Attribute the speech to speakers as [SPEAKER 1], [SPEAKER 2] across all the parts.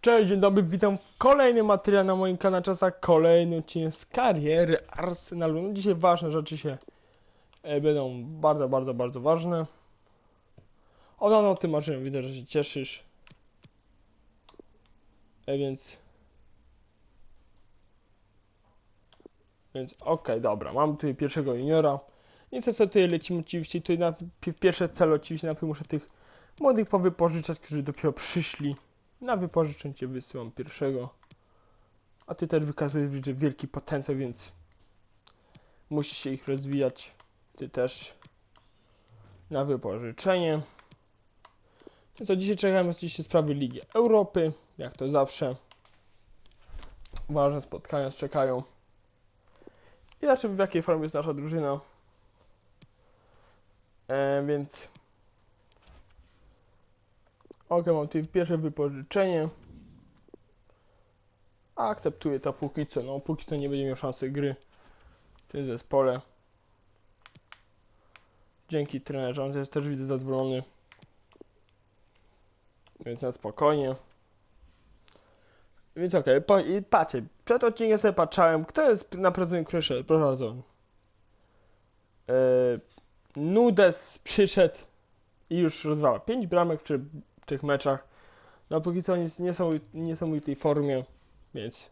[SPEAKER 1] Cześć, dzień dobry, witam w kolejnym materiał na moim kanale czasach, kolejny odcinek z kariery Arsenalu. No dzisiaj ważne rzeczy się e, będą bardzo, bardzo, bardzo ważne. O, no, no, ty marzyłem, widzę, że się cieszysz. E, więc... Więc okej, dobra, mam tutaj pierwszego juniora. I co tutaj lecimy oczywiście, tutaj na pierwsze cel oczywiście najpierw muszę tych młodych powypożyczać, którzy dopiero przyszli. Na wypożyczenie cię wysyłam pierwszego. A ty też wykazujesz widzę, wielki potencjał, więc musisz się ich rozwijać. Ty też na wypożyczenie. No co, dzisiaj czekamy oczywiście sprawy Ligi Europy, jak to zawsze. Ważne spotkania nas czekają. I zobaczymy w jakiej formie jest nasza drużyna. E, więc Ok, mam tutaj pierwsze wypożyczenie. Akceptuję to póki co. No, póki co nie będzie miał szansy gry w tym zespole. Dzięki trenerze, on jest też widzę zadowolony. Więc na spokojnie. Więc okej, i patrzcie, przed odcinkiem sobie patrzałem, kto jest na prowadzeniu przyszedł, prowadzony. Eee, Nudes przyszedł i już rozwala 5 bramek w tych meczach. No póki co jest w niesamowitej, formie, więc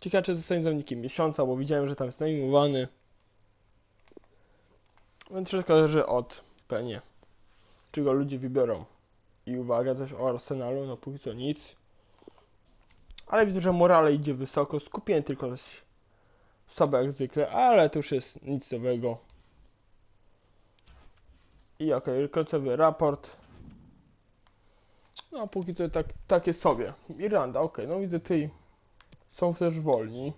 [SPEAKER 1] ciekawe czy zostanie zawodnikiem miesiąca, bo widziałem, że tam jest najmowany. Więc wszystko zależy od pewnie, czy go ludzie wybiorą. I uwaga też o Arsenalu, no póki co nic. Ale widzę, że morale idzie wysoko, skupiłem tylko sobie jak zwykle, ale to już jest nic nowego. I okej, końcowy raport. No, póki co tak, takie sobie. Irlanda, okej, no widzę tutaj są też wolni.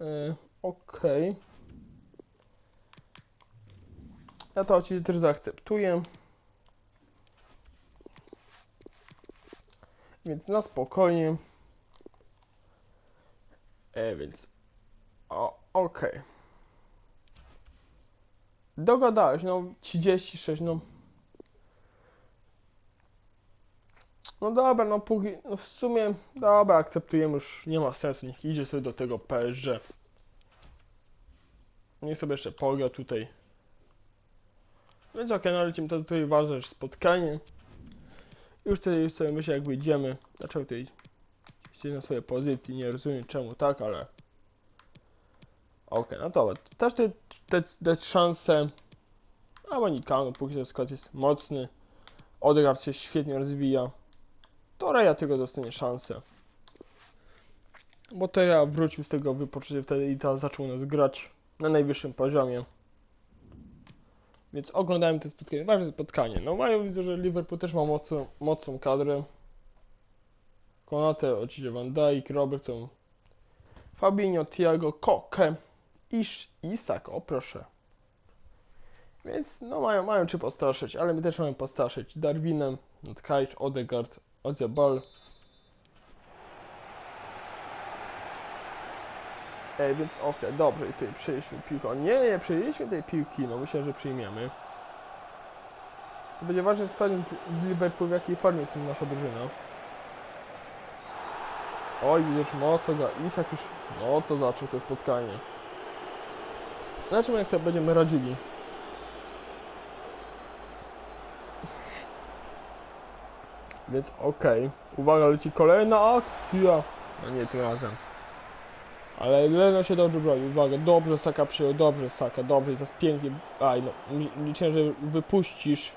[SPEAKER 1] Yy, okej. Ja to oczywiście też zaakceptuję. Więc na spokojnie. E, więc. O, okej. Dogadałeś, no 36, no. No dobra, no póki, no w sumie, dobra, akceptujemy już, nie ma sensu, niech idzie sobie do tego PSG. Niech sobie jeszcze pogra tutaj. Więc okej, no lecimy, to tutaj ważne spotkanie. Już tutaj sobie myślę, jak wyjdziemy, dlaczego tutaj oczywiście na swojej pozycji, nie rozumiem czemu tak, ale... Okej, no to też tutaj dać, dać szansę. A Monikano, póki co skład jest mocny. Odegaard się świetnie rozwija. To Reja tylko dostanie szansę. Bo to ja wrócił z tego wypoczęcia wtedy i ta zaczął nas grać na najwyższym poziomie. Więc oglądałem te spotkanie, ważne spotkanie. No mają widzę, że Liverpool też ma mocną, mocną kadrę. Konate, oczywiście Van Dijk, Robertson, Fabinho, Thiago, Koke, Isz, Isak, o proszę. Więc no mają, mają czy postarszyć, ale my też mamy postarszyć Darwinem, Kajcz, Odegaard, Odzebal. E, więc okej, dobrze, i tutaj przyjęliśmy piłkę. Nie, nie, przyjęliśmy tej piłki, no myślę, że przyjmiemy. To będzie ważne sprawdzić z Liverpool w jakiej formie jest nasza drużyna. Oj, widzisz, mocno go, Isak już, no to zaczął to spotkanie. Zobaczymy jak sobie będziemy radzili. Więc okej. Uwaga, leci kolejna akcja. No nie tym razem. Ale Leno się dobrze broni. Uwaga, dobrze Saka przyjął, dobrze Saka, dobrze, to jest pięknie. Aj, no, li- liczyłem, że wypuścisz.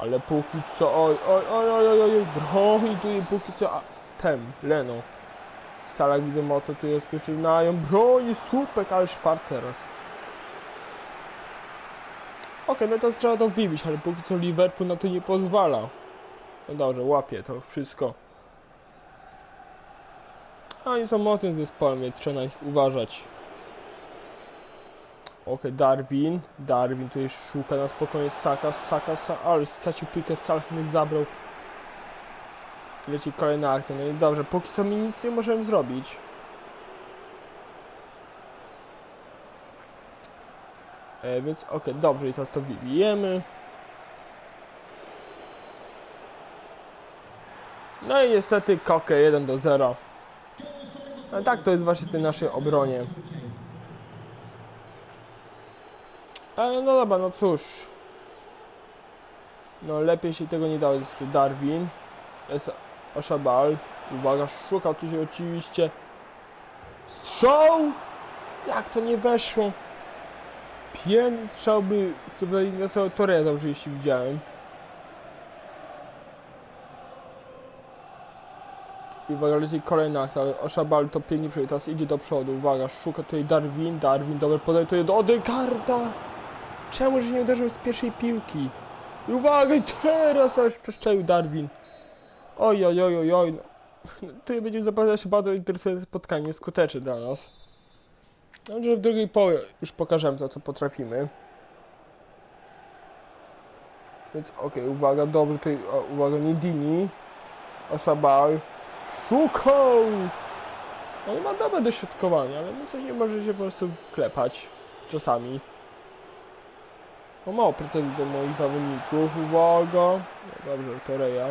[SPEAKER 1] Ale póki co, oj, oj, oj, oj, oj, oj, broni tu i póki co, a, ten, Leno. Salak widzę mocno tu jest zaczynają, broni, słupek, ale szwar teraz. Okej, no to trzeba to wybić, ale póki co Liverpool na to nie pozwala. No dobrze, łapie to wszystko. A oni są mocnym zespołem, więc trzeba na nich uważać. Okej, Darwin. Darwin tutaj szuka na spokojnie Saka, Saka, Saka, ale stracił piłkę, Salah mnie zabrał. Leci kolejna akcja, no i dobrze, póki co mi nic nie możemy zrobić. E, więc okej, dobrze, i teraz to wybijemy. No i niestety Koke 1 do 0. No tak to jest właśnie w tej naszej obronie. Ale no dobra, no cóż. No lepiej się tego nie dało. Jest tu Darwin. Jest Oshabal. Uwaga, szuka tu się oczywiście. Strzał! Jak to nie weszło? Piękny strzał by chyba na Torreza oczywiście widziałem. I uwaga, leci kolejna akcja, ale Oshabal to pięknie przejdzie, teraz idzie do przodu, uwaga, szuka tutaj Darwin, Darwin, dobre podaje tutaj do Odegarda! Czemu, że nie uderzył z pierwszej piłki? I uwaga, i teraz aż przeszczelił Darwin. Oj, oj, oj, oj. No. Tutaj będzie zapowiadać się bardzo interesujące spotkanie, skuteczne dla nas. Że w drugiej połowie już pokażemy to, co potrafimy. Więc okej, uwaga, dobry tutaj, uwaga, Nidini. Osabal. Szukał! No ma dobre dośrodkowanie, ale no coś nie może się po prostu wklepać. Czasami. No mało precyzji do moich zawodników, uwaga. No dobrze, to Reja.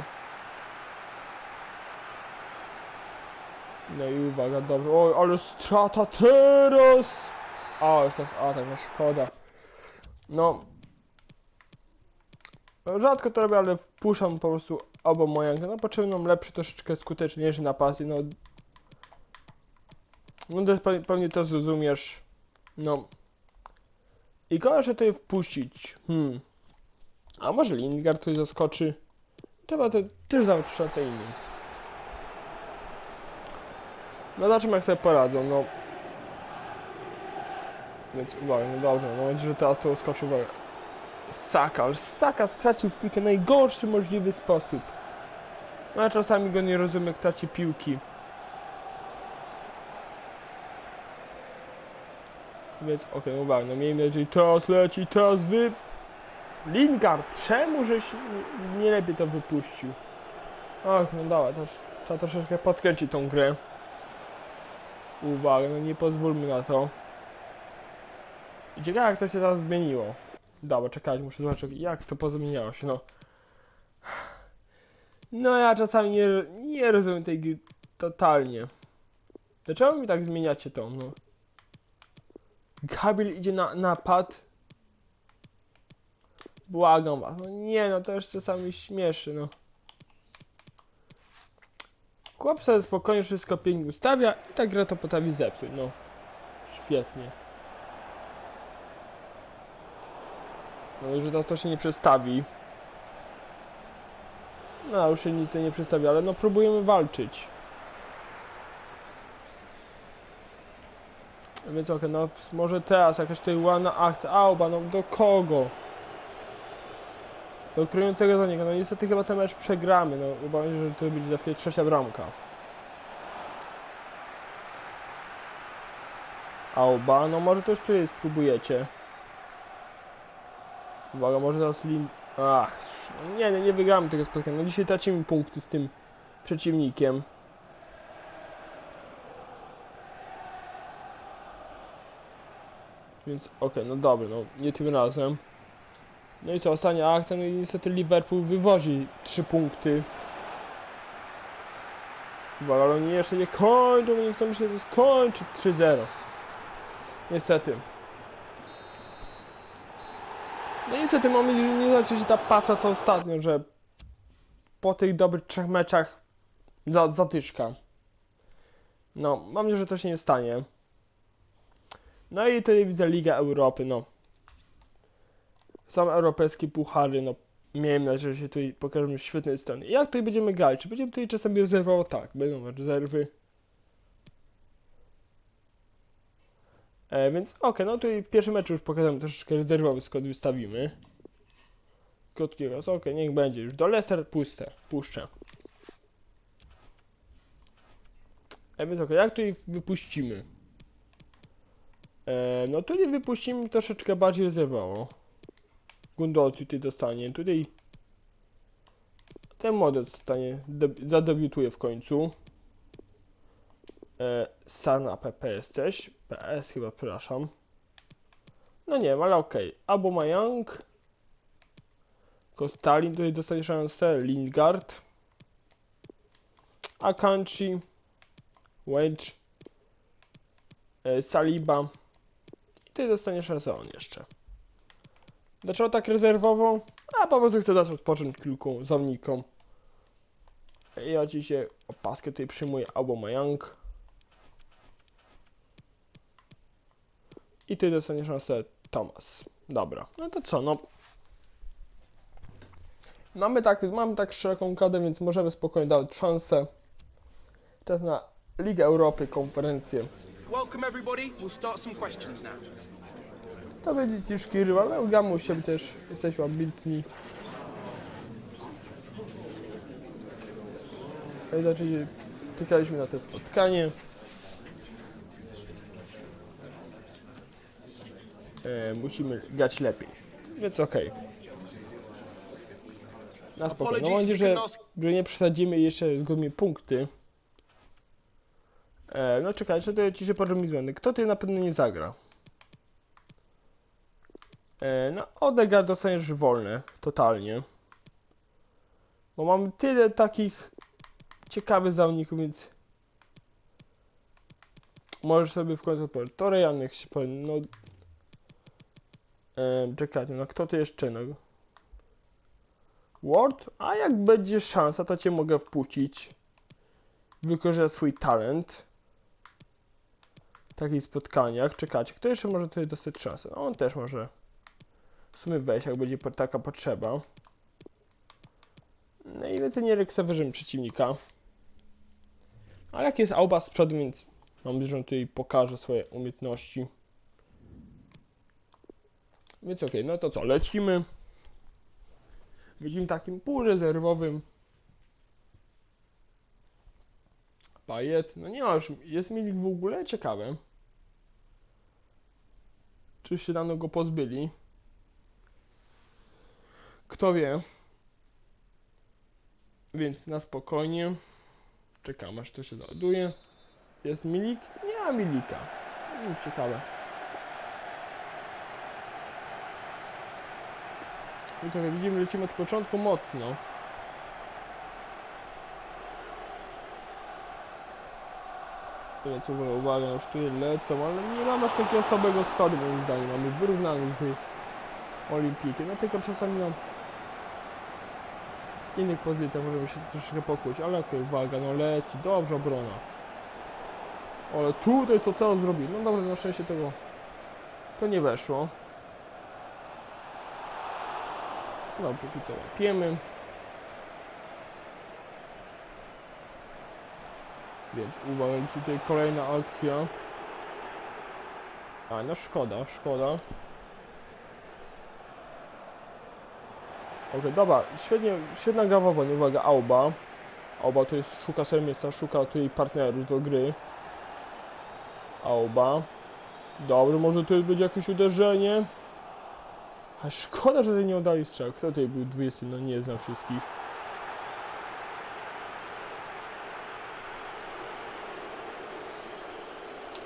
[SPEAKER 1] No i uwaga, dobrze. Oj, ale strata teraz! A, już teraz atak, no szkoda. No. Rzadko to robię, ale wpuszczam po prostu albo mojankę. No potrzebny nam lepszy, troszeczkę skuteczniejszy napastnik, no. No to pewnie to zrozumiesz. No. I kogo to je wpuścić? Hmm. A może Lingard coś zaskoczy? Trzeba to też zobaczyć co innym. No zobaczymy jak sobie poradzą, no. Więc uwaga, no dobrze, no nadzieję, że teraz to skoczy uwaga. Saka, Saka stracił w piłkę najgorszy możliwy sposób. No a czasami go nie rozumiem jak traci piłki. Więc okej, uwaga, no miejmy nadzieję, teraz leci, teraz wy... Lingard, czemu żeś nie- lepiej to wypuścił? Ach, no dobra, też, trzeba troszeczkę podkręcić tą grę. Uwaga, no nie pozwólmy na to. I ciekawe jak to się teraz zmieniło. Dobra, czekajcie, muszę zobaczyć jak to pozmieniało się, no. No ja czasami nie, nie rozumiem tej gry totalnie. Dlaczego mi tak zmieniacie to, no? Gabriel idzie na napad. Błagam was, no nie no, to już czasami śmieszy, no. Chłop sobie spokojnie wszystko pięknie ustawia i ta gra to potrafi zepsuć, no. Świetnie. No, że to, to się nie przestawi. No, już się nic nie przestawi, ale no próbujemy walczyć. Więc okej, no może teraz jakaś tutaj ładna akcja. Auba, no do kogo? Do kryjącego za niego. No niestety chyba ten mecz przegramy. No obawiam się, że to będzie za chwilę trzecia bramka. Auba, no może już tu jest, spróbujecie. Uwaga, może teraz Lin... Ach, nie, nie, nie wygramy tego spotkania. No dzisiaj tracimy punkty z tym przeciwnikiem. Więc okej, no dobra, no nie tym razem. No i co, ostatnia akcja, no i niestety Liverpool wywozi 3 punkty. Uwaga, ale oni jeszcze nie kończą, nie chcą się skończyć 3-0. Niestety. No niestety mamy nie znaczy się ta paca to ostatnio, że po tych dobrych trzech meczach za, zatyczka. No, mam nadzieję, że to się nie stanie. No i widzę Liga Europy, no. Są europejskie puchary, no. Miejmy nadzieję, że się tutaj pokażemy świetnej strony. I jak tutaj będziemy grać? Czy będziemy tutaj czasami rezerwować? Tak, będą rezerwy. E, więc okej, no tutaj pierwszy mecz już pokazałem troszeczkę rezerwowy skąd wystawimy. Krótki raz, okej, niech będzie. Już do Leicester puste, puszczę. E, więc okej, jak tutaj wypuścimy? E, no tutaj wypuścimy troszeczkę bardziej rezerwowo. Gundol tutaj dostanie, tutaj ten model dostanie, deb- zadebiutuje w końcu. E, Sana PP jesteś, PS chyba, przepraszam. No nie ale okej. Albo Mayang. Kostalin tutaj dostanie szansę, Lingard. Akanji, Wedge, e, Saliba i ty dostaniesz szansę on jeszcze. Dlaczego tak rezerwowo? A po prostu chcę dać odpocząć kilku zawodnikom. I oczywiście opaskę tutaj przyjmuje Aubameyang. I ty dostaniesz szansę Thomas. Dobra, no to co, no. Mamy tak, mamy tak szeroką kadę, więc możemy spokojnie dać szansę. Czas na Ligę Europy, konferencję.
[SPEAKER 2] Welcome, everybody. We'll start some questions now.
[SPEAKER 1] To będzie ciężki rywal, ale ugramy u siebie też. Jesteśmy ambitni. I znaczy, czekaliśmy na to spotkanie. E, musimy grać lepiej. Więc okej. Na spokojnie. No, mam nadzieję, że, że nie przesadzimy i jeszcze zgubimy punkty. E, no czekajcie, to ci się powiem mi zmiany. Kto tutaj na pewno nie zagra? E, no, Odegaard dostaniesz wolne, totalnie. Bo mamy tyle takich ciekawych zawodników, więc możesz sobie w końcu powiedzieć. Torejan, jak się powie, no... E, czekajcie, no kto to jeszcze, no? Ward? A jak będzie szansa, to cię mogę wpuścić. Wykorzystaj swój talent. W takich spotkaniach. Czekajcie, kto jeszcze może tutaj dostać szansę? No, on też może w sumie wejść, jak będzie taka potrzeba. No i więcej nie reksewerzymy przeciwnika. Ale jak jest Auba z przodu, więc mam nadzieję, że on tutaj pokaże swoje umiejętności. Więc okej, no to co, lecimy. Widzimy takim półrezerwowym. Pajet, no nie już, jest Milik w ogóle? Ciekawe. Czy się dawno go pozbyli? Kto wie? Więc na spokojnie. Czekam aż to się załaduje. Jest Milik? Nie ma Milika. Hmm, ciekawe. Więc jak widzimy, lecimy od początku mocno. Więc uwaga, uwaga, już tu lecą, ale nie mamy aż takiego słabego składu moim zdaniem. Mamy wyrównany z Olimpijkiem, no tylko czasami nam w innych pozycjach możemy się troszeczkę pokłócić, ale okej, uwaga, no leci, dobrze obrona. Ale tutaj to co zrobi? No dobrze, na szczęście tego to nie weszło. Dobrze, tutaj łapiemy. Więc uwaga, tutaj kolejna akcja. A, no szkoda, szkoda. Okej, dobra, świetnie, świetna gra w obronie, uwaga, Auba. Auba to jest, szuka sobie miejsca, szuka tutaj partnerów do gry. Auba. Dobry, może tu będzie jakieś uderzenie. A szkoda, że nie oddali strzał. Kto tutaj był 20? No nie znam wszystkich.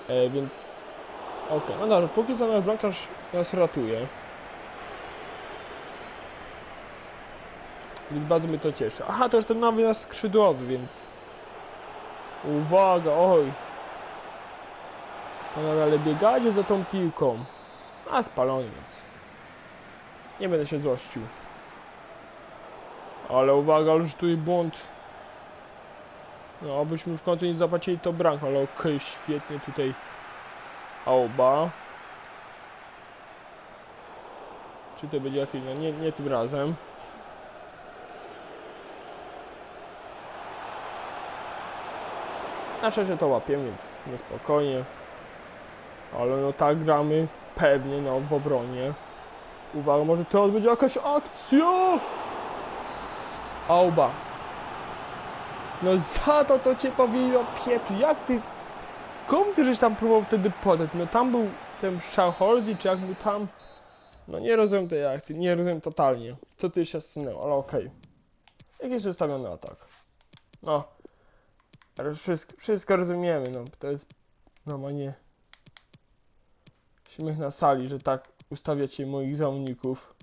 [SPEAKER 1] E, więc... Okej, no dobrze, póki co nasz bramkarz nas ratuje. Więc bardzo mnie to cieszy. Aha, to jest ten nowy nasz skrzydłowy, więc... Uwaga, oj! Panowie, ale biegacie za tą piłką. A spalony, więc... Nie będę się złościł. Ale uwaga, ale tu błąd. No, abyśmy w końcu nie zapłacili to brak, ale okej, świetnie tutaj. Auba. Czy to będzie jakiś, no nie, nie tym razem. Na szczęście to łapię, więc niespokojnie. Ale no tak gramy pewnie no w obronie. Uwaga, może teraz będzie jakaś akcja! Auba. No za to to cię powinno pieprzyć. Jak ty... Komu ty żeś tam próbował wtedy podać? No tam był ten Shaholdi, czy jak tam... No nie rozumiem tej akcji, nie rozumiem totalnie. Co ty się stanęło, ale okej. Jakiś ustawiony atak. No. Wszystko, wszystko rozumiemy, no. To jest normalnie... Śmiech na sali, że tak ustawiacie moich zawodników.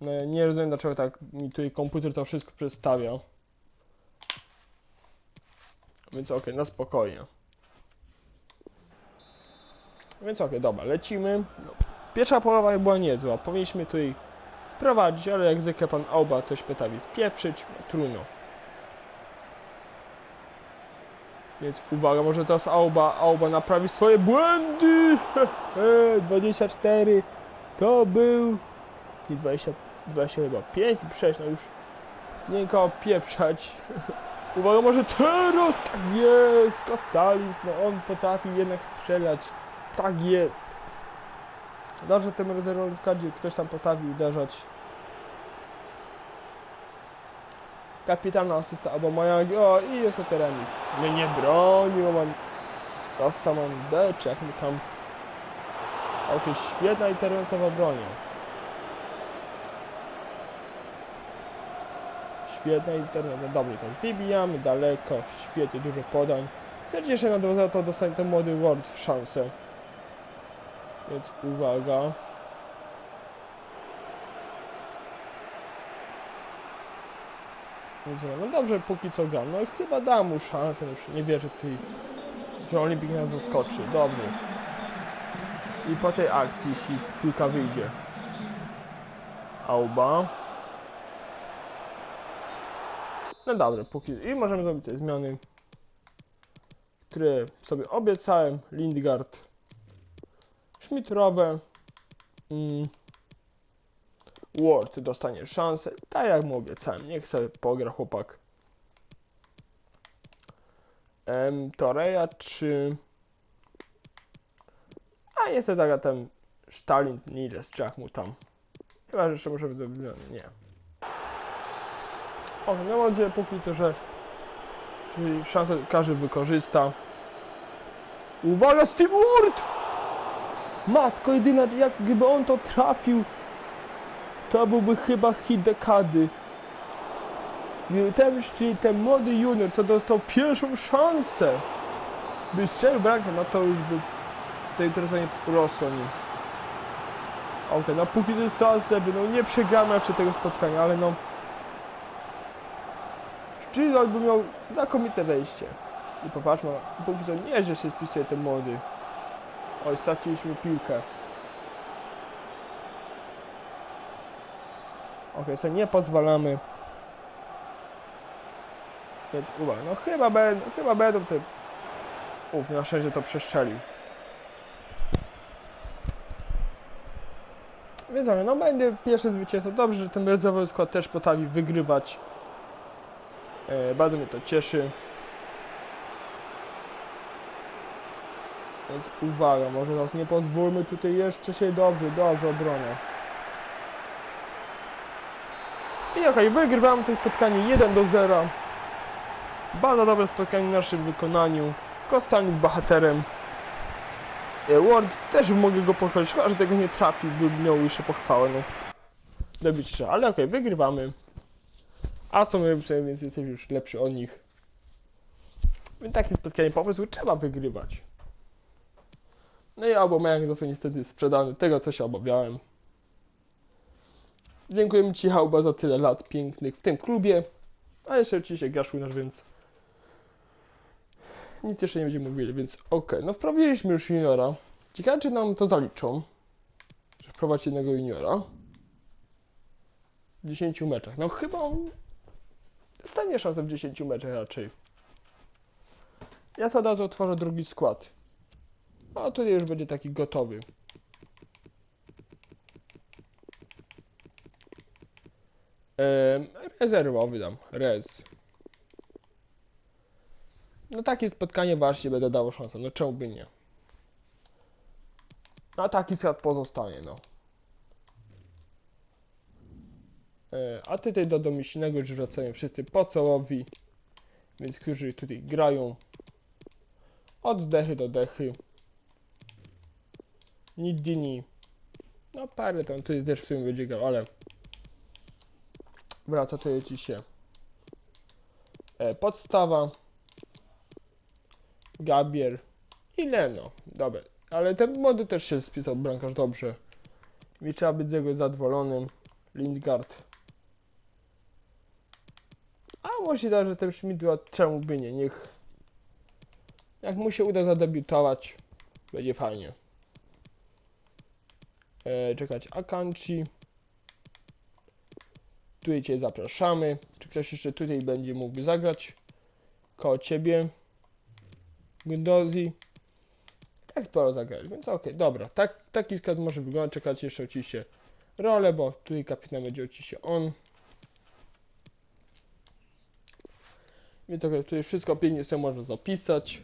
[SPEAKER 1] No, nie rozumiem dlaczego tak mi tutaj komputer to wszystko przedstawia. Więc okej, na spokojnie. Więc okej, dobra, lecimy. No, pierwsza połowa była niezła. Powinniśmy tutaj prowadzić, ale jak zwykle pan Auba coś potrafi spieprzyć, no, trudno. Więc uwaga, może teraz Auba, Auba naprawi swoje błędy! Hehe, 24 to był... Nie 20, 20 chyba 5, 6, no już nie pieprzać. Uwaga, może teraz tak jest! Kostalis, no on potrafił jednak strzelać. Tak jest. Dobrze tym rezerwowym składzie ktoś tam potrafił uderzać. Kapitalna asysta. O i jest to remis. Mnie nie bronił, man... Rasta man D, czy jak mi tam... Okej, świetna interwencja w obronie. Świetna interwencja. Dobrze, teraz wybijamy daleko. Świetnie, dużo podań. Serdecznie że na 2 to dostanie ten młody World szansę. Więc uwaga. No dobrze, póki co gram. No chyba dam mu szansę. Już nie wierzę tutaj, że Olimpik nas zaskoczy. Dobrze. I po tej akcji, jeśli piłka wyjdzie. Auba. No dobrze, póki... I możemy zrobić te zmiany, które sobie obiecałem. Lindgard. Schmidrowe. Mm. Ward dostanie szansę. Tak jak mu obiecałem. Niech sobie pogra chłopak. Em, Toreja czy... A jest to taka ten Stalin Niles, czy jak mu tam. Chyba, że jeszcze muszę być zrobiony. Nie. O, no nadzieję póki że że szansę każdy wykorzysta. Uwaga, Steve Ward! Matko jedyna, jak gdyby on to trafił, to byłby chyba hit dekady. Ten, czyli ten młody junior, to dostał pierwszą szansę, by strzelił bramkę, no to już by zainteresowanie rosło nim. Okej, no póki to jest coraz lepiej, no nie przegramy raczej tego spotkania, ale no... Szczyzol by miał znakomite wejście. I popatrzmy, póki co nie, że się spisuje ten młody. Oj, straciliśmy piłkę. Okej, sobie nie pozwalamy. Więc uwaga, no chyba będą, chyba będą te... Uf, na szczęście to przestrzelił. Więc ale no będzie pierwsze zwycięstwo. Dobrze, że ten rezerwowy skład też potrafi wygrywać. E, bardzo mnie to cieszy. Więc uwaga, może nas nie pozwólmy tutaj jeszcze się dobrze, dobrze obronę. I okej, wygrywamy to spotkanie 1 do 0. Bardzo dobre spotkanie w naszym wykonaniu. Kostalny z bohaterem. E, Ward też mogę go pochwalić, chyba że tego nie trafił, by miał jeszcze pochwałę, no. Dobić trzeba, ale okej, wygrywamy. A są lepsze, więc jesteś już lepszy od nich. Więc takie spotkanie po prostu trzeba wygrywać. No i Aubameyang został niestety sprzedany tego, co się obawiałem. Dziękujemy Ci, Hauba, za tyle lat pięknych w tym klubie. A jeszcze oczywiście grasz u nas, więc nic jeszcze nie będziemy mówili, więc okej. No wprowadziliśmy już juniora. Ciekawe, czy nam to zaliczą, że wprowadzić jednego juniora. W 10 meczach. No chyba on stanie szansę w 10 meczach raczej. Ja sobie od razu otworzę drugi skład. A tutaj już będzie taki gotowy. Rezerwowy dam. Rez. No takie spotkanie właśnie będę dało szansę. No czemu by nie? A taki skład pozostanie, no. A tutaj do domyślnego już wracają wszyscy pocełowi. Więc którzy tutaj grają. Od dechy do dechy. Nidini. No parę tam tutaj też w sumie będzie grał, ale wraca to ci się e, podstawa Gabier i Leno. Dobra, ale ten młody też się spisał bramkarz dobrze. I trzeba być z jego zadowolonym. Lindgard. A może da, że ten Schmidła, czemu by nie, niech... Jak mu się uda zadebiutować, będzie fajnie. E, czekać Akanchi. Tutaj Cię zapraszamy. Czy ktoś jeszcze tutaj będzie mógł zagrać? Koło Ciebie. Gundozi. Tak sporo zagrać, więc okej, dobra. Tak, taki skład może wyglądać. Czekać jeszcze oczywiście rolę, bo tutaj kapitan będzie oczywiście on. Więc okej, tutaj wszystko pięknie sobie można zapisać.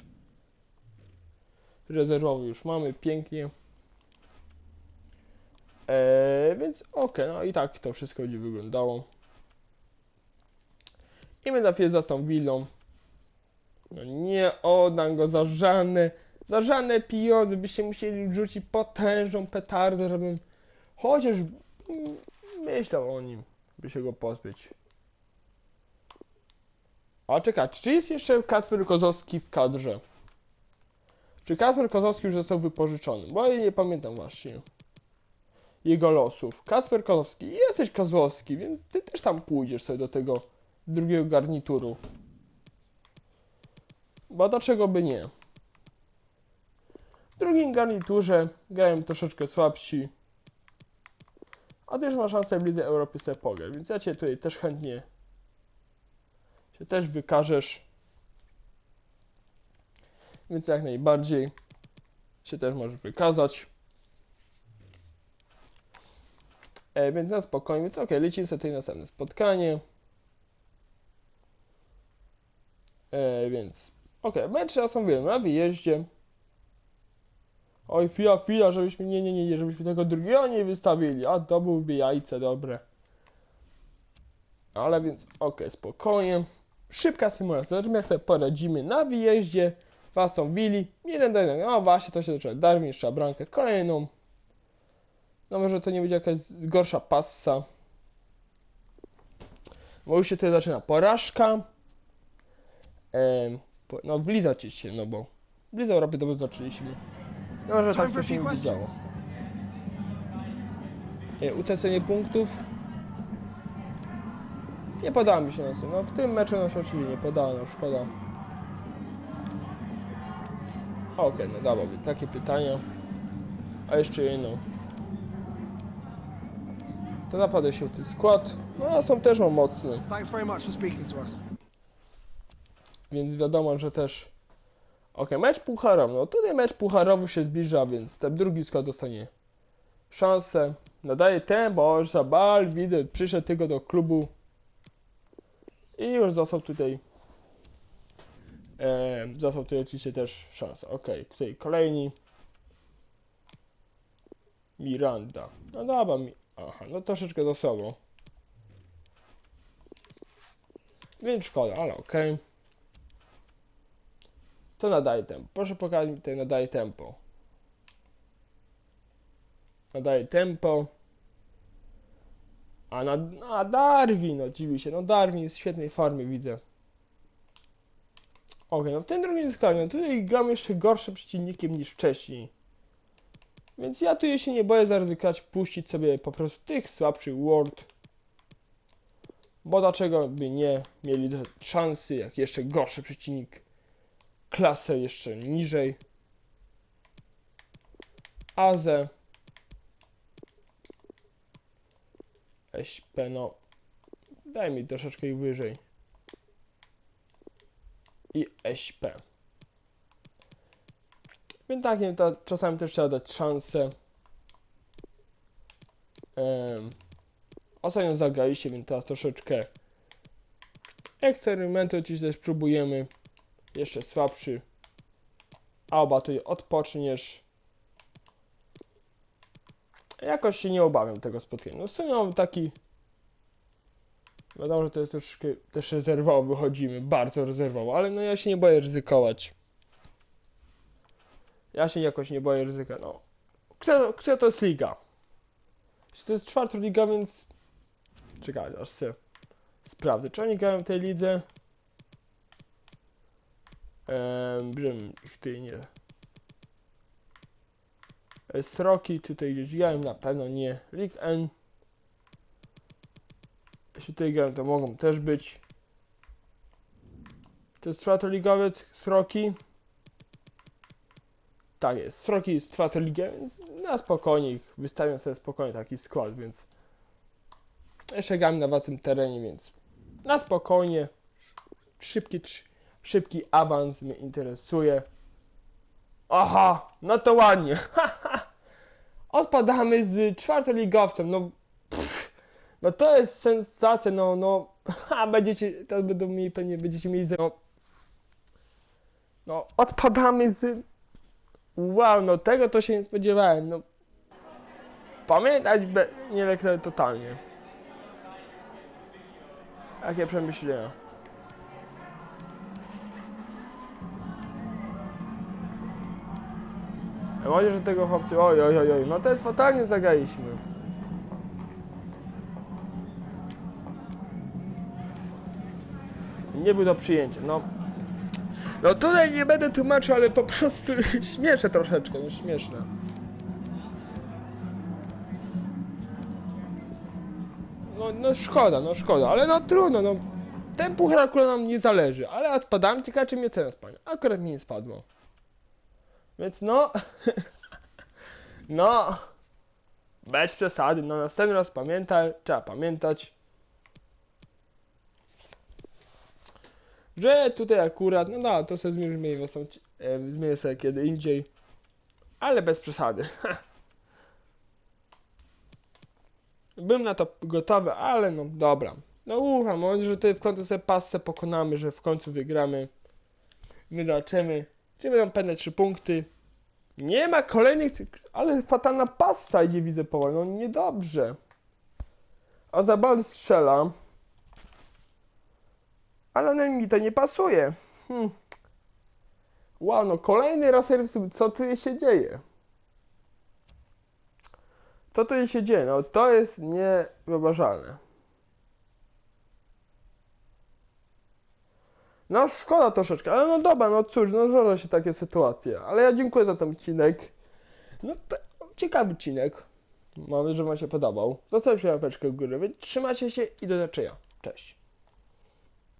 [SPEAKER 1] Rezerwowy już mamy, pięknie. Eee, więc okej, no i tak to wszystko będzie wyglądało. I my chwilę za tą willą. No nie oddam go za żadne, za żadne pieniądze, byście musieli wrzucić potężną petardę, żebym chociaż myślał o nim, by się go pozbyć. A czekać, czy jest jeszcze Kacper Kozowski w kadrze? Czy Kacper Kozowski już został wypożyczony? Bo ja nie pamiętam właśnie jego losów. Kacper Kozowski, jesteś Kozłowski, więc ty też tam pójdziesz sobie do tego drugiego garnituru. Bo dlaczego by nie? W drugim garniturze grają troszeczkę słabsi. A też ma szansę w Lidze Europy sobie więc ja cię tutaj też chętnie się też wykażesz. Więc jak najbardziej się też możesz wykazać. E, więc na spokojnie, więc okej, lecimy sobie tutaj następne spotkanie. E, więc okej, mecz ja są wiem, na wyjeździe. Oj, chwila, chwila, żebyśmy, nie, nie, nie, żebyśmy tego drugiego nie wystawili, a to byłby jajce dobre. Ale więc, okej, spokojnie. Szybka symulacja, zobaczymy jak sobie poradzimy na wyjeździe. Was tą wili, jeden do jednego, no właśnie, to się zaczyna, Darwin jeszcze bramkę kolejną. No może to nie będzie jakaś gorsza passa. Bo już się tutaj zaczyna porażka. Em, po, no wlizać się, no bo w Lidze Europy dobrze zaczęliśmy. No może tak to się nie działo.
[SPEAKER 2] questions.
[SPEAKER 1] E, Utracenie punktów. Nie podoba mi się na No w tym meczu nam się oczywiście nie podało, no szkoda. Okej, no dałoby takie pytania. A jeszcze jedno. To naprawdę się ten skład. No a są też mam mocny.
[SPEAKER 2] Thanks very much for speaking to us.
[SPEAKER 1] Więc wiadomo, że też. Okej, mecz pucharowy. No tutaj mecz pucharowy się zbliża, więc ten drugi skład dostanie szansę. Nadaje tempo, już Zabal, widzę, przyszedł tylko do klubu. I już został tutaj. E, został tutaj oczywiście też szansa. Okej, tutaj kolejni. Miranda. No dobra, mi. Aha, no troszeczkę za sobą. Więc szkoda, ale okej. To nadaje tempo. Proszę pokazać mi tutaj nadaje tempo. Nadaje tempo. A na, a Darwin, oczywiście. No Darwin jest w świetnej formie, widzę. Okej, no w tym drugim składzie, no tutaj gram jeszcze gorszym przeciwnikiem niż wcześniej. Więc ja tu się nie boję zaryzykować, puścić sobie po prostu tych słabszych World. Bo dlaczego by nie mieli szansy, jak jeszcze gorszy przeciwnik klasę jeszcze niżej. Aze. SP, no. Daj mi troszeczkę ich wyżej. I SP. Więc tak, nie, to czasami też trzeba dać szansę. Um, ostatnio zagraliście, więc teraz troszeczkę eksperymentu oczywiście też próbujemy jeszcze słabszy. Alba tutaj odpoczniesz. Jakoś się nie obawiam tego spotkania. No w sumie mam taki... Wiadomo, że to jest troszeczkę też rezerwowo wychodzimy, bardzo rezerwowo, ale no ja się nie boję ryzykować. Ja się jakoś nie boję ryzyka, no. Która, to jest liga? To jest czwarta liga, więc... Czekaj, aż się sprawdzę. Czy oni grają w tej lidze? Ehm, brzym ich tutaj nie. Sroki tutaj gdzieś grałem, na pewno nie. League N. Jeśli tutaj grają, to mogą też być. To jest czwartoligowiec, Sroki. Tak jest, Sroki jest czwartoligę, więc na spokojnie ich wystawią sobie spokojnie taki skład, więc jeszcze na własnym terenie, więc na spokojnie. Szybki, szybki awans mnie interesuje. Aha, no to ładnie. Odpadamy z czwartoligowcem, no pff, no to jest sensacja, no, no, ha, będziecie, teraz będą mieli, pewnie będziecie mieli, no, no, odpadamy z, wow, no tego to się nie spodziewałem, no, pamiętać be, nie leknę totalnie. Jakie przemyślenia. Może, że tego chłopcy, oj, oj, oj, oj, no to jest fatalnie zagraliśmy. Nie był do przyjęcia, no. No tutaj nie będę tłumaczył, ale po prostu śmieszę troszeczkę, no śmieszne. No, no szkoda, no szkoda, ale no trudno, no. Ten puchar akurat nam nie zależy, ale odpadam, ciekawe czy mnie cena spadnie. Akurat mi nie spadło. Więc no... no... Bez przesady, no następny raz pamiętaj, trzeba pamiętać, że tutaj akurat, no no, to sobie zmienimy, e, zmienię sobie kiedy indziej, ale bez przesady. Byłem na to gotowy, ale no dobra. No ufam, może, że tutaj w końcu sobie pasce pokonamy, że w końcu wygramy. Wydaczymy. Czy będą pewne trzy punkty. Nie ma kolejnych, ale fatalna passa idzie widzę powoli, no niedobrze. A Zabal strzela. Ale no mi to nie pasuje. Hmm. Wow, no kolejny raz co tu się dzieje? Co tu się dzieje? No to jest niewyobrażalne. No szkoda troszeczkę, ale no dobra, no cóż, no zdarza się takie sytuacje. Ale ja dziękuję za ten odcinek. No pe- ciekawy odcinek. Mam nadzieję, że wam się podobał. Zostawcie łapeczkę w górę, trzymajcie się i do zobaczenia. Cześć.